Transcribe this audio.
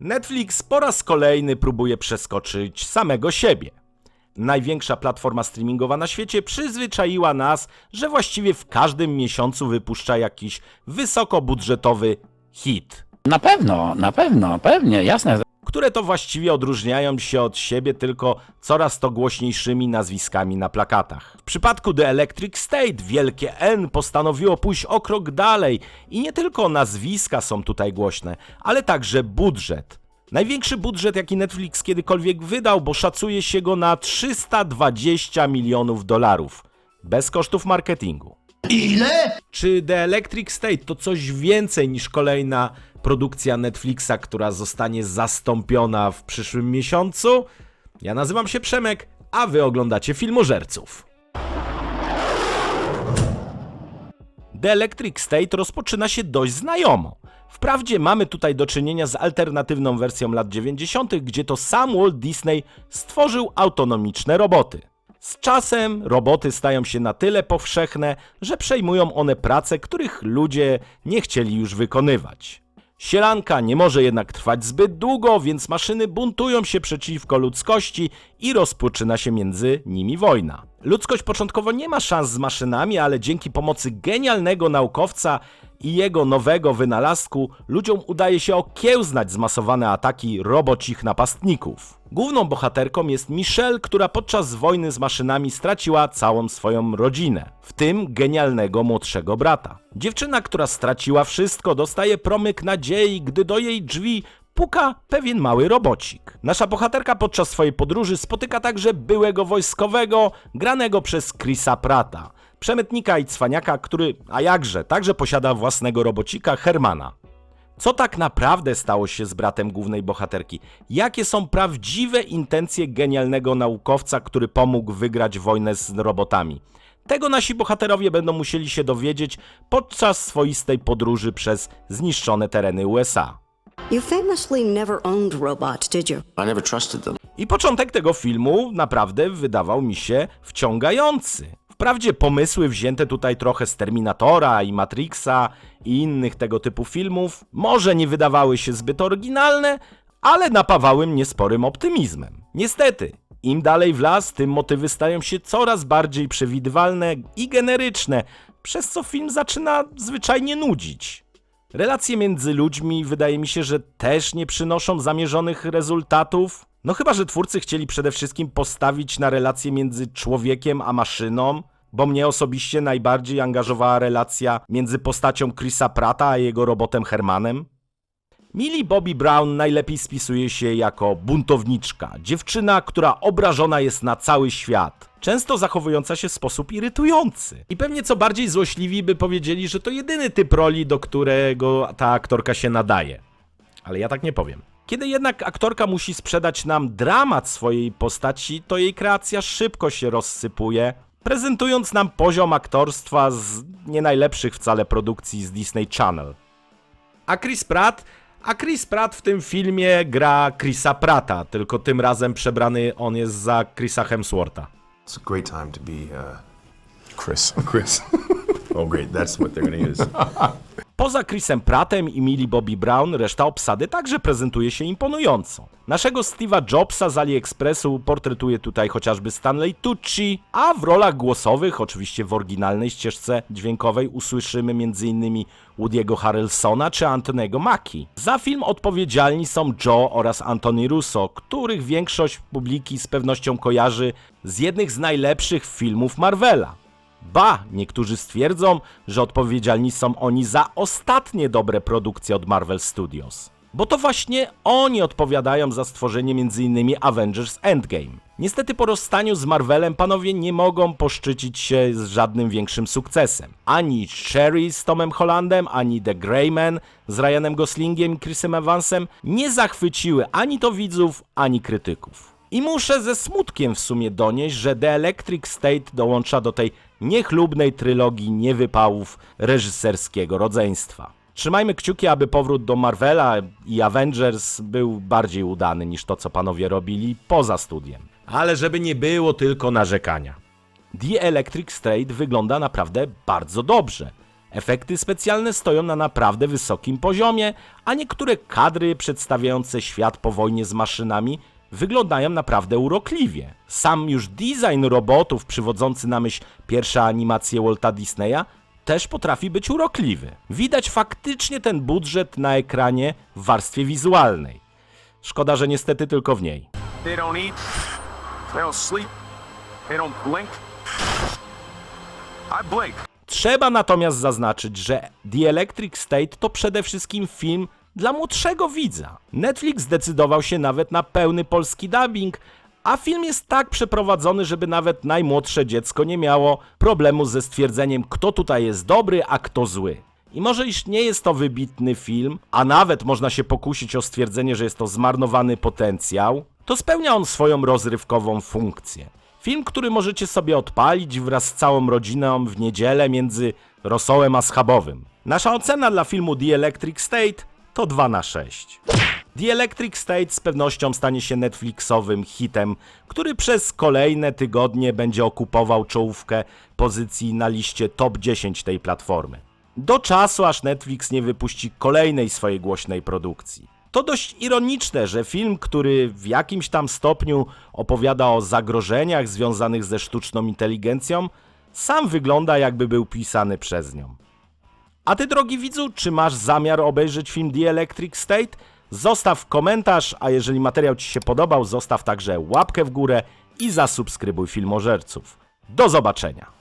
Netflix po raz kolejny próbuje przeskoczyć samego siebie. Największa platforma streamingowa na świecie przyzwyczaiła nas, że właściwie w każdym miesiącu wypuszcza jakiś wysokobudżetowy hit, Na pewno, na pewno, pewnie, jasne. Które to właściwie odróżniają się od siebie tylko coraz to głośniejszymi nazwiskami na plakatach. W przypadku The Electric State wielkie N postanowiło pójść o krok dalej i nie tylko nazwiska są tutaj głośne, ale także budżet. Największy budżet, jaki Netflix kiedykolwiek wydał, bo szacuje się go na 320 milionów dolarów. Bez kosztów marketingu. Czy The Electric State to coś więcej niż kolejna produkcja Netflixa, która zostanie zastąpiona w przyszłym miesiącu? Ja nazywam się Przemek, a wy oglądacie Filmożerców. The Electric State rozpoczyna się dość znajomo. Wprawdzie mamy tutaj do czynienia z alternatywną wersją lat 90., gdzie to sam Walt Disney stworzył autonomiczne roboty. Z czasem roboty stają się na tyle powszechne, że przejmują one prace, których ludzie nie chcieli już wykonywać. Sielanka nie może jednak trwać zbyt długo, więc maszyny buntują się przeciwko ludzkości i rozpoczyna się między nimi wojna. Ludzkość początkowo nie ma szans z maszynami, ale dzięki pomocy genialnego naukowca i jego nowego wynalazku ludziom udaje się okiełznać zmasowane ataki robocich napastników. Główną bohaterką jest Michelle, która podczas wojny z maszynami straciła całą swoją rodzinę, w tym genialnego młodszego brata. Dziewczyna, która straciła wszystko, dostaje promyk nadziei, gdy do jej drzwi puka pewien mały robocik. Nasza bohaterka podczas swojej podróży spotyka także byłego wojskowego, granego przez Chrisa Prata, przemytnika i cwaniaka, który, a jakże, także posiada własnego robocika Hermana. Co tak naprawdę stało się z bratem głównej bohaterki? Jakie są prawdziwe intencje genialnego naukowca, który pomógł wygrać wojnę z robotami? Tego nasi bohaterowie będą musieli się dowiedzieć podczas swoistej podróży przez zniszczone tereny USA. You famously never owned robots, did you? I never trusted them. I początek tego filmu naprawdę wydawał mi się wciągający. Wprawdzie pomysły wzięte tutaj trochę z Terminatora i Matrixa i innych tego typu filmów może nie wydawały się zbyt oryginalne, ale napawały mnie sporym optymizmem. Niestety, im dalej w las, tym motywy stają się coraz bardziej przewidywalne i generyczne, przez co film zaczyna zwyczajnie nudzić. Relacje między ludźmi wydaje mi się, że też nie przynoszą zamierzonych rezultatów. No chyba, że twórcy chcieli przede wszystkim postawić na relacje między człowiekiem a maszyną, bo mnie osobiście najbardziej angażowała relacja między postacią Chrisa Prata a jego robotem Hermanem. Millie Bobby Brown najlepiej spisuje się jako buntowniczka, dziewczyna, która obrażona jest na cały świat, często zachowująca się w sposób irytujący. I pewnie co bardziej złośliwi by powiedzieli, że to jedyny typ roli, do którego ta aktorka się nadaje. Ale ja tak nie powiem. Kiedy jednak aktorka musi sprzedać nam dramat swojej postaci, to jej kreacja szybko się rozsypuje, prezentując nam poziom aktorstwa z nie najlepszych wcale produkcji z Disney Channel. A Chris Pratt? A Chris Pratt w tym filmie gra Chrisa Prata, tylko tym razem przebrany on jest za Chrisa Hemswortha. It's a great time to be uh, Chris. Chris. oh, great. That's what they're to use. Poza Chrisem Prattem i Millie Bobby Brown, reszta obsady także prezentuje się imponująco. Naszego Steve'a Jobsa z AliExpressu portretuje tutaj chociażby Stanley Tucci, a w rolach głosowych, oczywiście w oryginalnej ścieżce dźwiękowej, usłyszymy m.in. Woody'ego Harrelsona czy Antonego Mackie. Za film odpowiedzialni są Joe oraz Anthony Russo, których większość publiki z pewnością kojarzy z jednych z najlepszych filmów Marvela. Ba, niektórzy stwierdzą, że odpowiedzialni są oni za ostatnie dobre produkcje od Marvel Studios. Bo to właśnie oni odpowiadają za stworzenie m.in. Avengers Endgame. Niestety po rozstaniu z Marvelem panowie nie mogą poszczycić się z żadnym większym sukcesem. Ani Sherry z Tomem Hollandem, ani The Greyman z Ryanem Goslingiem i Chrisem Evansem nie zachwyciły ani to widzów, ani krytyków. I muszę ze smutkiem w sumie donieść, że The Electric State dołącza do tej niechlubnej trylogii niewypałów reżyserskiego rodzeństwa. Trzymajmy kciuki, aby powrót do Marvela i Avengers był bardziej udany niż to, co panowie robili poza studiem. Ale żeby nie było tylko narzekania. The Electric State wygląda naprawdę bardzo dobrze. Efekty specjalne stoją na naprawdę wysokim poziomie, a niektóre kadry przedstawiające świat po wojnie z maszynami wyglądają naprawdę urokliwie. Sam już design robotów przywodzący na myśl pierwsze animacje Walta Disneya też potrafi być urokliwy. Widać faktycznie ten budżet na ekranie w warstwie wizualnej. Szkoda, że niestety tylko w niej. They don't eat. They don't sleep. They don't blink. I blink. Trzeba natomiast zaznaczyć, że The Electric State to przede wszystkim film dla młodszego widza. Netflix zdecydował się nawet na pełny polski dubbing, a film jest tak przeprowadzony, żeby nawet najmłodsze dziecko nie miało problemu ze stwierdzeniem, kto tutaj jest dobry, a kto zły. I może iż nie jest to wybitny film, a nawet można się pokusić o stwierdzenie, że jest to zmarnowany potencjał, to spełnia on swoją rozrywkową funkcję. Film, który możecie sobie odpalić wraz z całą rodziną w niedzielę między rosołem a schabowym. Nasza ocena dla filmu The Electric State to 2 na 6. The Electric State z pewnością stanie się Netflixowym hitem, który przez kolejne tygodnie będzie okupował czołówkę pozycji na liście top 10 tej platformy. Do czasu, aż Netflix nie wypuści kolejnej swojej głośnej produkcji. To dość ironiczne, że film, który w jakimś tam stopniu opowiada o zagrożeniach związanych ze sztuczną inteligencją, sam wygląda jakby był pisany przez nią. A ty, drogi widzu, czy masz zamiar obejrzeć film The Electric State? Zostaw komentarz, a jeżeli materiał ci się podobał, zostaw także łapkę w górę i zasubskrybuj Filmożerców. Do zobaczenia!